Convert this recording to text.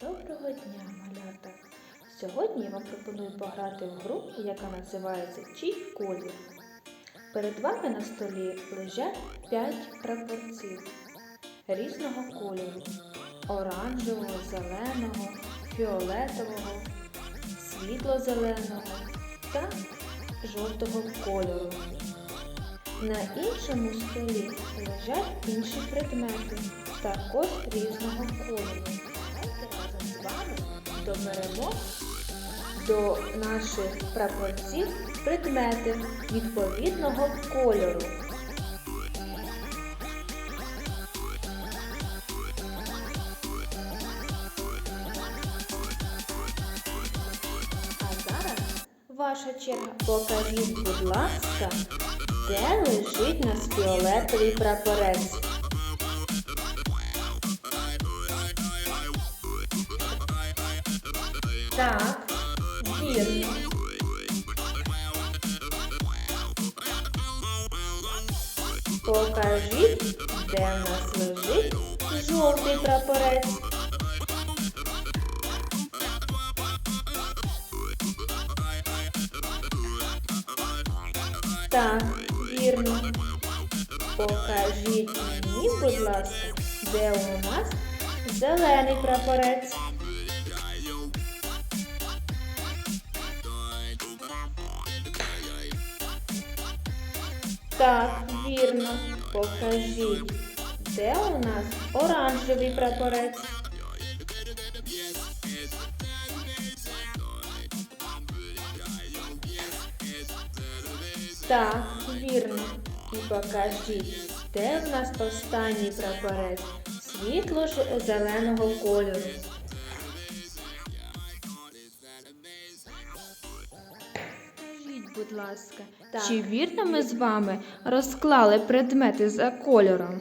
Доброго дня, малята! Сьогодні я вам пропоную пограти в гру, яка називається Чий колір. Перед вами на столі лежать 5 прапорців різного кольору: оранжевого, зеленого, фіолетового, світло-зеленого та жовтого кольору. На іншому столі лежать інші предмети, також різного кольору. Доберемо до наших прапорців предмети відповідного кольору. А зараз ваша черга. Покажіть, будь ласка, де лежить наш фіолетовий прапорець. Так, вірно. Покажіть, де в нас лежить жовтий прапорець. Так, вірно. Покажіть мені, будь ласка, де у нас зелений прапорець. Так, вірно. Покажіть, де у нас оранжевий прапорець. Так, вірно. І покажіть, де в нас останній прапорець світло зеленого кольору. Будь ласка, Чи вірно ми з вами розклали предмети за кольором?